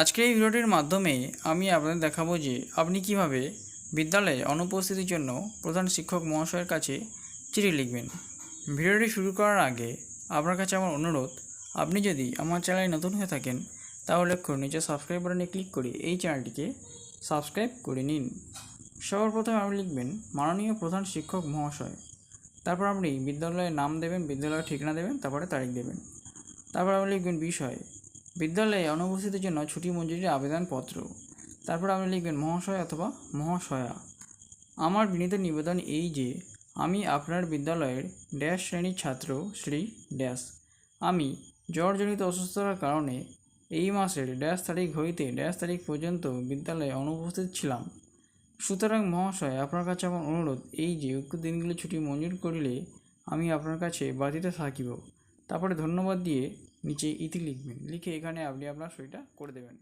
আজকের এই ভিডিওটির মাধ্যমে আমি আপনাদের দেখাবো যে আপনি কীভাবে বিদ্যালয়ে অনুপস্থিতির জন্য প্রধান শিক্ষক মহাশয়ের কাছে চিঠি লিখবেন। ভিডিওটি শুরু করার আগে আপনার কাছে আমার অনুরোধ, আপনি যদি আমার চ্যানেলে নতুন হয়ে থাকেন, তাহলে নিচে সাবস্ক্রাইব বাটনে ক্লিক করে এই চ্যানেলটিকে সাবস্ক্রাইব করে নিন। সবার প্রথমে আপনি লিখবেন, মাননীয় প্রধান শিক্ষক মহাশয়। তারপর আপনি বিদ্যালয়ের নাম দেবেন, বিদ্যালয়ের ঠিকানা দেবেন, তারপরে তারিখ দেবেন। তারপর আপনি লিখবেন, বিষয় বিদ্যালয়ে অনুপস্থিতির জন্য ছুটি মঞ্জুরির আবেদনপত্র। তারপর আপনি লিখবেন, মহাশয় অথবা মহাশয়া। আমার বিনীত নিবেদন এই যে, আমি আপনার বিদ্যালয়ের ড্যাশ শ্রেণির ছাত্র, শ্রী ড্যাশ। আমি জ্বরজনিত অসুস্থতার কারণে এই মাসের ড্যাশ তারিখ হইতে ড্যাশ তারিখ পর্যন্ত বিদ্যালয়ে অনুপস্থিত ছিলাম। সুতরাং মহাশয়, আপনার কাছে আমার অনুরোধ এই যে, উক্ত দিনগুলি ছুটি মঞ্জুর করিলে আমি আপনার কাছে বাধিতে থাকিব। তারপরে ধন্যবাদ দিয়ে নিচে ইতি লিখবেন। লিখে এখানে আপনি আপনার সইটা করে দেবেন।